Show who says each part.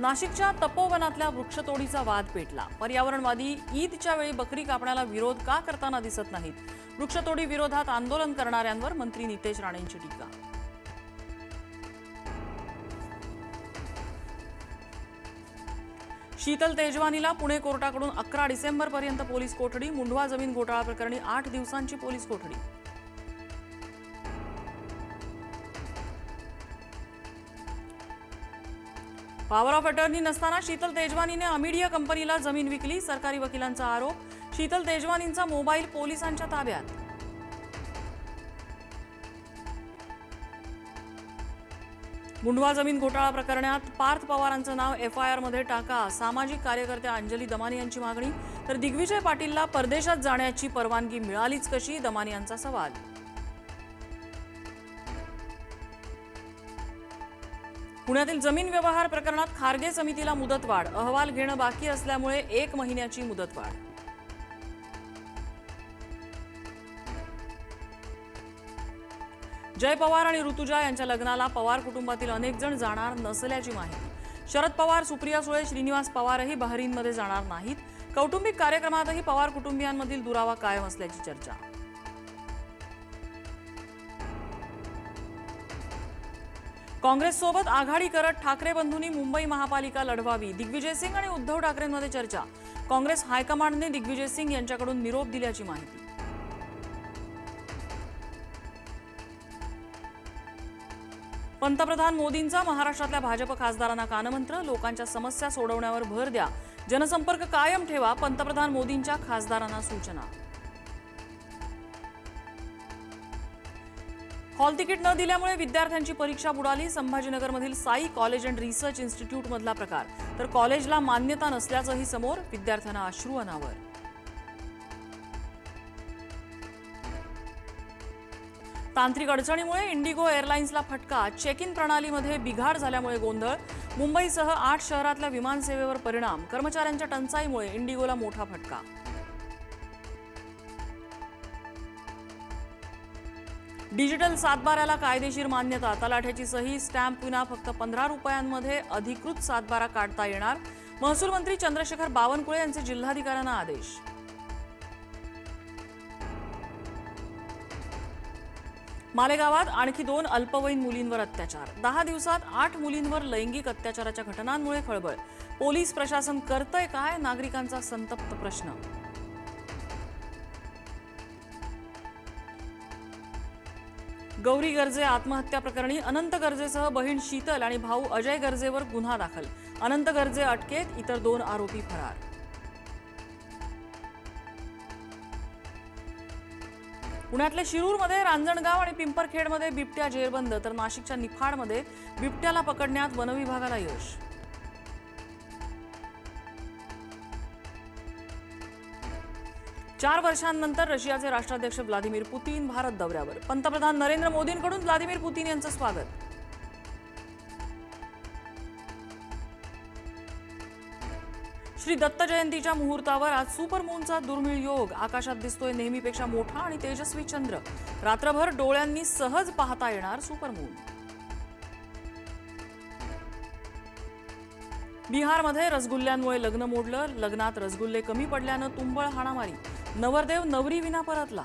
Speaker 1: नाशिकच्या तपोवनातल्या वृक्षतोडीचा वाद पेटला. पर्यावरणवादी ईदच्या वेळी बकरी कापण्याला विरोध का करताना दिसत नाहीत? वृक्षतोडी विरोधात आंदोलन करणाऱ्यांवर मंत्री नितेश राणेंची टीका. शीतल तेजवानीला पुणे कोर्टाकडून अकरा डिसेंबरपर्यंत पोलीस कोठडी मुंढवा जमीन घोटाळा प्रकरणी आठ दिवसांची पोलीस कोठडी. पॉवर ऑफ अटर्नी नसताना शीतल तेजवानीने अमिडिया कंपनीला जमीन विकली सरकारी वकिलांचा आरोप शीतल तेजवानींचा मोबाईल पोलिसांच्या ताब्यात. मुंडवा जमीन घोटाळा प्रकरणात पार्थ पवारांचं नाव एफ आय आरमध्ये टाका. सामाजिक कार्यकर्त्या अंजली दमानी यांची मागणी तर दिग्विजय पाटीलला परदेशात जाण्याची परवानगी मिळालीच कशी? दमानी यांचा सवाल. पुण्यातील जमीन व्यवहार प्रकरणात खारगे समितीला मुदतवाढ. अहवाल घेणं बाकी असल्यामुळे एक महिन्याची मुदतवाढ. जय पवार आणि ऋतुजा यांच्या लग्नाला पवार कुटुंबातील अनेक जण जाणार नसल्याची माहिती. शरद पवार सुप्रिया सुळे श्रीनिवास पवारही बहरीनमध्ये जाणार नाहीत. कौटुंबिक कार्यक्रमातही पवार कुटुंबियांमधील दुरावा कायम असल्याची चर्चा. काँग्रेससोबत आघाडी करत ठाकरे बंधूंनी मुंबई महापालिका लढवावी दिग्विजय सिंग आणि उद्धव ठाकरेंमध्ये चर्चा. काँग्रेस हायकमांडने दिग्विजय सिंग यांच्याकडून निरोप दिल्याची माहिती. पंतप्रधान मोदींचा महाराष्ट्रातल्या भाजप खासदारांना कानमंत्र लोकांच्या समस्या सोडवण्यावर भर द्या. जनसंपर्क कायम ठेवा पंतप्रधान मोदींच्या खासदारांना सूचना. हॉल तिकीट न दिल्यामुळे विद्यार्थ्यांची परीक्षा बुडाली. संभाजीनगरमधील साई कॉलेज अँड रिसर्च इन्स्टिट्यूटमधला प्रकार. तर कॉलेजला मान्यता नसल्याचंही समोर विद्यार्थ्यांना अश्रू अनावर. तांत्रिक अडचणीमुळे इंडिगो एअरलाइन्सला फटका. चेक इन प्रणालीमध्ये बिघाड झाल्यामुळे गोंधळ. मुंबईसह आठ शहरातल्या विमानसेवेवर परिणाम. कर्मचाऱ्यांच्या टंचाईमुळे इंडिगोला मोठा फटका. डिजिटल सातबाऱ्याला कायदेशीर मान्यता तलाठ्याची सही स्टॅम्प विना फक्त पंधरा रुपयांमध्ये अधिकृत सातबारा काढता येणार. महसूल मंत्री चंद्रशेखर बावनकुळे यांचे जिल्हाधिकाऱ्यांना आदेश. मालेगावात आणखी दोन अल्पवयीन मुलींवर अत्याचार. दहा दिवसात आठ मुलींवर लैंगिक अत्याचाराच्या घटनांमुळे खळबळ. पोलीस प्रशासन करतंय काय? नागरिकांचा संतप्त प्रश्न. गौरी गर्जे आत्महत्या प्रकरणी अनंत गर्जेसह बहीण शीतल आणि भाऊ अजय गर्जेवर गुन्हा दाखल. अनंत गर्जे अटकेत इतर दोन आरोपी फरार. पुण्यातल्या शिरूरमध्ये रांजणगाव आणि पिंपरखेडमध्ये बिबट्या जेरबंद तर नाशिकच्या निफाडमध्ये बिबट्याला पकडण्यात वनविभागाला यश. चार वर्षांनंतर रशियाचे राष्ट्राध्यक्ष व्लादिमीर पुतीन भारत दौऱ्यावर. पंतप्रधान नरेंद्र मोदींकडून व्लादिमीर पुतीन यांचं स्वागत. श्री दत्त जयंतीच्या मुहूर्तावर आज सुपरमूनचा दुर्मिळ योग आकाशात दिसतोय नेहमीपेक्षा मोठा आणि तेजस्वी चंद्र. रात्रभर डोळ्यांनी सहज पाहता येणार सुपरमून. बिहारमध्ये रसगुल्ल्यांमुळे लग्न मोडलं लग्नात रसगुल्ले कमी पडल्यानं तुंबळ हाणामारी. नवरदेव नवरी विना परतला.